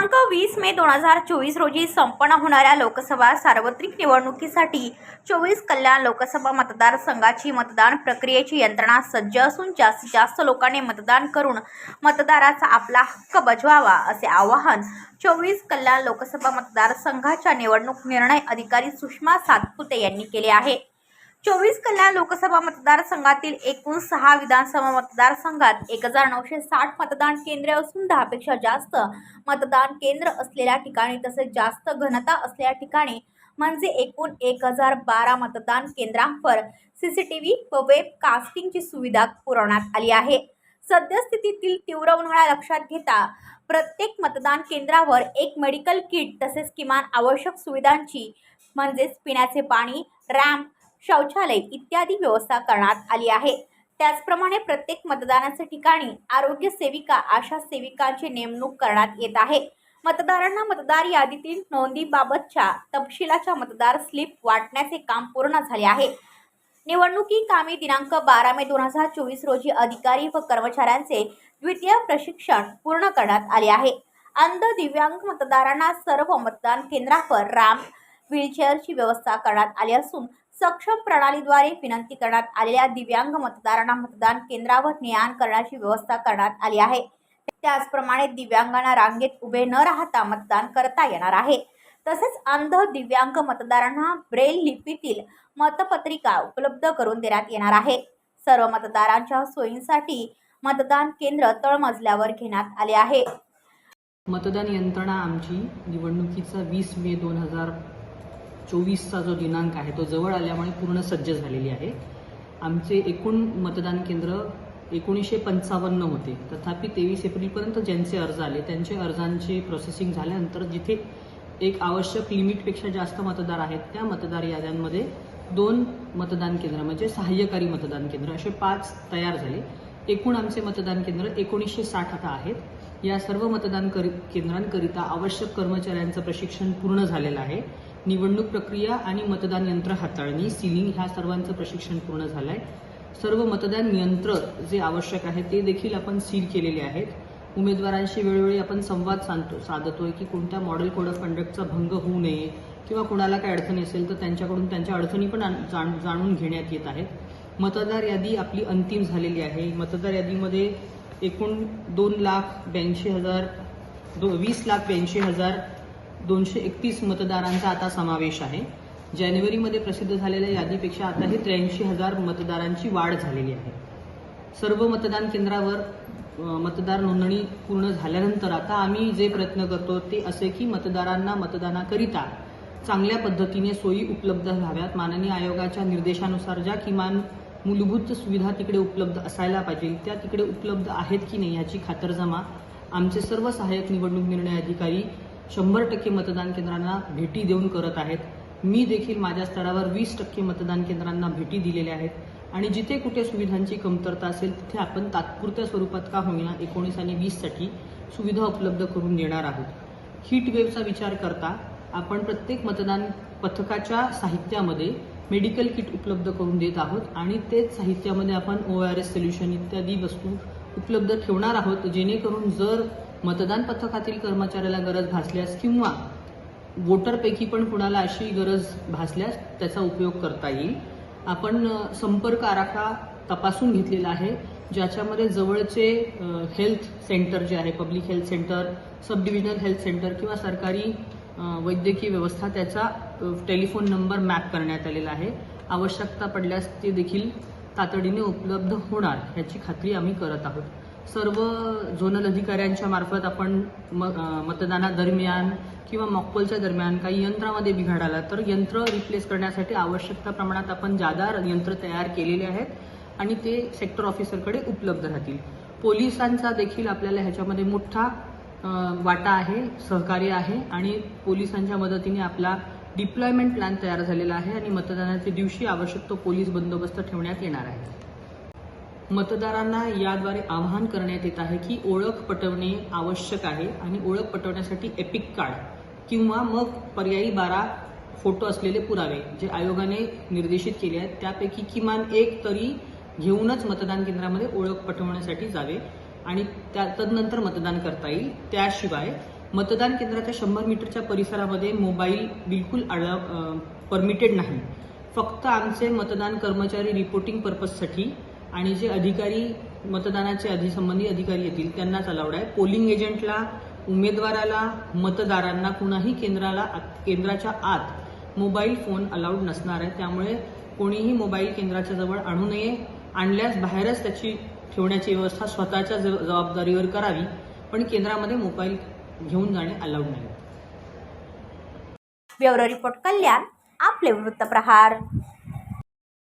दिनांक वीस मे दोन हजार चोवीस रोजी संपन्न होणाऱ्या लोकसभा सार्वत्रिक निवडणुकीसाठी चोवीस कल्याण लोकसभा मतदारसंघाची मतदान प्रक्रियेची यंत्रणा सज्ज असून जास्तीत जास्त लोकांनी मतदान करून मतदाराचा आपला हक्क बजवावा असे आवाहन चोवीस कल्याण लोकसभा मतदारसंघाच्या निवडणूक निर्णय अधिकारी सुषमा सातपुते यांनी केले आहे. चोवीस कल्याण लोकसभा मतदारसंघातील एकूण सहा विधानसभा मतदारसंघात एक हजार नऊशे साठ मतदान केंद्रे असून दहापेक्षा जास्त मतदान केंद्र असलेल्या ठिकाणी तसेच जास्त घनता असलेल्या ठिकाणी म्हणजे एकूण एक हजार बारा मतदान केंद्रांवर सी सी टी व्ही व वेब कास्टिंगची सुविधा पुरवण्यात आली आहे. सद्यस्थितीतील तीव्र उन्हाळा लक्षात घेता प्रत्येक मतदान केंद्रावर एक मेडिकल किट तसेच किमान आवश्यक सुविधांची म्हणजेच पिण्याचे पाणी रॅम्प शौचालय इत्यादी व्यवस्था करण्यात आली आहे. त्याचप्रमाणे प्रत्येक मतदानाच्या ठिकाणी आरोग्य सेविका आशा सेविकांची नेमणूक करण्यात येत आहे. मतदारांना मतदार यादीतील नोंदीबाबतच्या तपशिलाच्या मतदार स्लिप वाटण्याचे काम पूर्ण झाले आहे. निवडणुकी कामी दिनांक बारा मे दोन हजार चोवीस रोजी अधिकारी व कर्मचाऱ्यांचे द्वितीय प्रशिक्षण पूर्ण करण्यात आले आहे. अंध दिव्यांग मतदारांना सर्व मतदान केंद्रावर रॅम्प व्हीलचेअरची व्यवस्था करण्यात आली असून सक्षम प्रणालीद्वारे विनंती करण्यात आलेल्या दिव्यांग मतदारांना मतदान केंद्रावर ने आण करण्याची व्यवस्था करण्यात आली आहे. त्याचप्रमाणे दिव्यांगांना रांगेत उभे न राहता मतदान करता येणार आहे. तसेच अंध दिव्यांग मतदारांना ब्रेल लिपीतील मतपत्रिका उपलब्ध करून देण्यात येणार आहे. सर्व मतदारांच्या सोयींसाठी मतदान केंद्र तळमजल्यावर घेण्यात आले आहे. मतदान यंत्रणा आमची निवडणुकीचा वीस मे दोन हजार चोवीसचा जो दिनांक आहे तो जवळ आल्यामुळे पूर्ण सज्ज झालेली आहे. आमचे एकूण मतदान केंद्र एकोणीसशे पंचावन्न होते. तथापि तेवीस एप्रिलपर्यंत ज्यांचे अर्ज आले त्यांचे अर्जांचे प्रोसेसिंग झाल्यानंतर जिथे एक आवश्यक लिमिटपेक्षा जास्त मतदार आहेत त्या मतदार याद्यांमध्ये दोन मतदान केंद्र म्हणजे सहाय्यकारी मतदान केंद्र असे पाच तयार झाले. एकूण आमचे मतदान केंद्र एकोणीसशे साठ आता आहेत. या सर्व मतदान करी केंद्रांकरिता आवश्यक कर्मचाऱ्यांचं प्रशिक्षण पूर्ण झालेलं आहे. निवडणूक प्रक्रिया आणि मतदान यंत्र हाताळणी सीलिंग ह्या सर्वांचं प्रशिक्षण पूर्ण झालं आहे सर्व मतदान यंत्र जे आवश्यक आहे ते देखील आपण सील केलेले आहेत. उमेदवारांशी वेळोवेळी आपण संवाद साधतो साधतोय की कोणत्या मॉडेल कोड ऑफ कंडक्टचा भंग होऊ नये किंवा कोणाला काय अडचणी असेल तर त्यांच्याकडून त्यांच्या अडचणी पण जाण जाणून घेण्यात येत आहेत. मतदार यादी आपली अंतिम झालेली आहे. मतदार यादीमध्ये एकूण दोन लाख ब्याऐंशी हजार दो वीस लाख ब्याऐंशी हजार दोनशे एकतीस मतदारांचा आता समावेश आहे. जानेवारीमध्ये प्रसिद्ध झालेल्या यादीपेक्षा आताही त्र्याऐंशी हजार मतदारांची वाढ झालेली आहे. सर्व मतदान केंद्रावर मतदार नोंदणी पूर्ण झाल्यानंतर आता आम्ही जे प्रयत्न करतो ते असे की मतदारांना मतदानाकरिता चांगल्या पद्धतीने सोयी उपलब्ध व्हाव्यात. माननीय आयोगाच्या निर्देशानुसार ज्या किमान मूलभूत सुविधा तिकडे उपलब्ध असायला पाहिजे त्या तिकडे उपलब्ध आहेत की नाही याची खातरजमा आमचे सर्व सहाय्यक निवडणूक निर्णय अधिकारी शंभर टक्के मतदान केंद्रांना भेटी देऊन करत आहेत. मी देखील माझ्या स्तरावर वीस टक्के मतदान केंद्रांना भेटी दिलेल्या आहेत. आणि जिथे कुठे सुविधांची कमतरता असेल तिथे आपण तात्पुरत्या स्वरूपात का होईना एकोणीस आणि वीससाठी सुविधा उपलब्ध करून देणार आहोत. हीट वेव्हचा विचार करता आपण प्रत्येक मतदान पथकाच्या साहित्यामध्ये मेडिकल किट उपलब्ध करून देत आहोत आणि तेच साहित्यामध्ये आपण ओ आर एस सोल्युशन इत्यादी वस्तू उपलब्ध ठेवणार आहोत जेणेकरून जर मतदान पथकातील कर्मचाऱ्याला गरज भासल्यास किंवा वोटरपैकी पण कुणाला अशी गरज भासल्यास त्याचा उपयोग करता येईल. आपण संपर्क आराखडा तपासून घेतलेला आहे ज्याच्यामध्ये जवळचे हेल्थ सेंटर जे आहे public health centre sub divisional health centre किंवा सरकारी वैद्यकीय व्यवस्था त्याचा टेलिफोन नंबर मॅप करण्यात आलेला आहे. आवश्यकता पडल्यास ते देखील तातडीने उपलब्ध होणार ह्याची खात्री आम्ही करत आहोत. सर्व झोनल अधिकाऱ्यांच्या मार्फत आपण म मतदानादरम्यान किंवा मॉकपोलच्या दरम्यान काही यंत्रामध्ये बिघाड आला तर यंत्र रिप्लेस करण्यासाठी आवश्यकता प्रमाणात आपण जादा यंत्र तयार केलेले आहेत आणि ते सेक्टर ऑफिसरकडे उपलब्ध राहतील. पोलिसांचा देखील आपल्याला ह्याच्यामध्ये मोठा वाटा आहे सहकार्य आहे आणि पोलिसांच्या मदतीने आपला डिप्लॉयमेंट प्लॅन तयार झालेला आहे आणि मतदानाच्या दिवशी आवश्यक तो पोलीस बंदोबस्त ठेवण्यात येणार आहे. मतदारांना याद्वारे आवाहन करण्यात येत आहे की ओळख पटवणे आवश्यक आहे आणि ओळख पटवण्यासाठी एपिक कार्ड किंवा मग पर्यायी बारा फोटो असलेले पुरावे जे आयोगाने निर्देशित केले आहेत. त्यापैकी किमान एक तरी घेऊनच मतदान केंद्रामध्ये ओळख पटवण्यासाठी जावे आणि त्या तदनंतर मतदान करता येईल. त्याशिवाय मतदान केंद्राच्या शंभर मीटरच्या परिसरामध्ये मोबाईल बिलकुल अलाव परमिटेड नाही. फक्त आमचे मतदान कर्मचारी रिपोर्टिंग पर्पजसाठी आणि जे अधिकारी मतदानाचे अधिसंबंधी अधिकारी येतील त्यांनाच अलाउड आहे. पोलिंग एजंटला उमेदवाराला मतदारांना कुणाही केंद्राला केंद्राच्या आत मोबाईल फोन अलाउड नसणार आहे. त्यामुळे कोणीही मोबाईल केंद्राच्या जवळ आणू नये. आणल्यास बाहेरच त्याची ठेवण्याची व्यवस्था स्वतःच्या जबाबदारीवर करावी. पण केंद्रामध्ये मोबाईल घेऊन जाणे अलाउड नाही. ब्युरो रिपोर्ट कल्याण आपले वृत्तप्रहार